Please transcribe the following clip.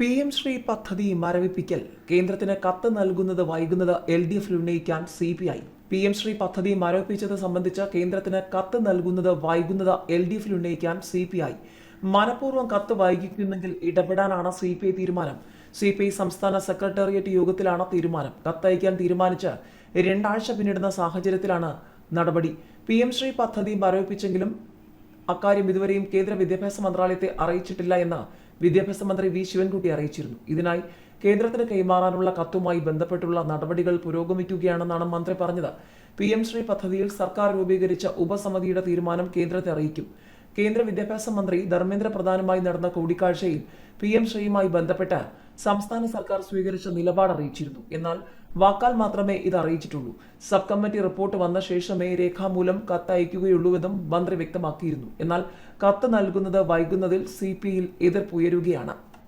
P M Shri പദ്ധതി മരവിപ്പിക്കൽ. കേന്ദ്രത്തിന് കത്ത് നൽകുന്നത് വൈകുന്നത് എൽ ഡി എഫിൽ ഉന്നയിക്കാൻ C P I P M Shri പദ്ധതി മരവിപ്പിച്ചത് സംബന്ധിച്ച് കേന്ദ്രത്തിന് കത്ത് നൽകുന്നത് വൈകുന്നത് എൽ ഡി എഫിൽ ഉന്നയിക്കാൻ സി പി ഐ മനഃപൂർവം കത്ത് വൈകിക്കുന്നെങ്കിൽ ഇടപെടാനാണ് സി പി ഐ തീരുമാനം. സി പി ഐ സംസ്ഥാന സെക്രട്ടേറിയറ്റ് യോഗത്തിലാണ് തീരുമാനം. കത്തയക്കാൻ തീരുമാനിച്ച് രണ്ടാഴ്ച പിന്നിടുന്ന സാഹചര്യത്തിലാണ് നടപടി. പി എം ശ്രീ പദ്ധതി മരവിപ്പിച്ചെങ്കിലും അക്കാര്യം ഇതുവരെയും കേന്ദ്ര വിദ്യാഭ്യാസ മന്ത്രാലയത്തെ അറിയിച്ചിട്ടില്ല എന്ന് വിദ്യാഭ്യാസ മന്ത്രി വി ശിവൻകുട്ടി അറിയിച്ചിരുന്നു. ഇതിനായി കേന്ദ്രത്തിന് കൈമാറാനുള്ള കത്തുമായി ബന്ധപ്പെട്ടുള്ള നടപടികൾ പുരോഗമിക്കുകയാണെന്നാണ് മന്ത്രി പറഞ്ഞത്. പി എം ശ്രീ പദ്ധതിയിൽ സർക്കാർ രൂപീകരിച്ച ഉപസമിതിയുടെ തീരുമാനം കേന്ദ്രത്തെ അറിയിക്കും. കേന്ദ്ര വിദ്യാഭ്യാസ മന്ത്രി ധർമ്മേന്ദ്ര പ്രധാനുമായി നടന്ന കൂടിക്കാഴ്ചയിൽ പി എം ശ്രീയുമായി ബന്ധപ്പെട്ട് സംസ്ഥാന സർക്കാർ സ്വീകരിച്ച നിലപാട് അറിയിച്ചിരുന്നു. എന്നാൽ വാക്കാൽ മാത്രമേ ഇത് അറിയിച്ചിട്ടുള്ളൂ. സബ് കമ്മിറ്റി റിപ്പോർട്ട് വന്ന ശേഷമേ രേഖാമൂലം കത്ത് അയക്കുകയുള്ളൂവെന്നും മന്ത്രി വ്യക്തമാക്കിയിരുന്നു. എന്നാൽ കത്ത് നൽകുന്നത് വൈകുന്നതിൽ സി പിയിൽ എതിർപ്പുയരുകയാണ്.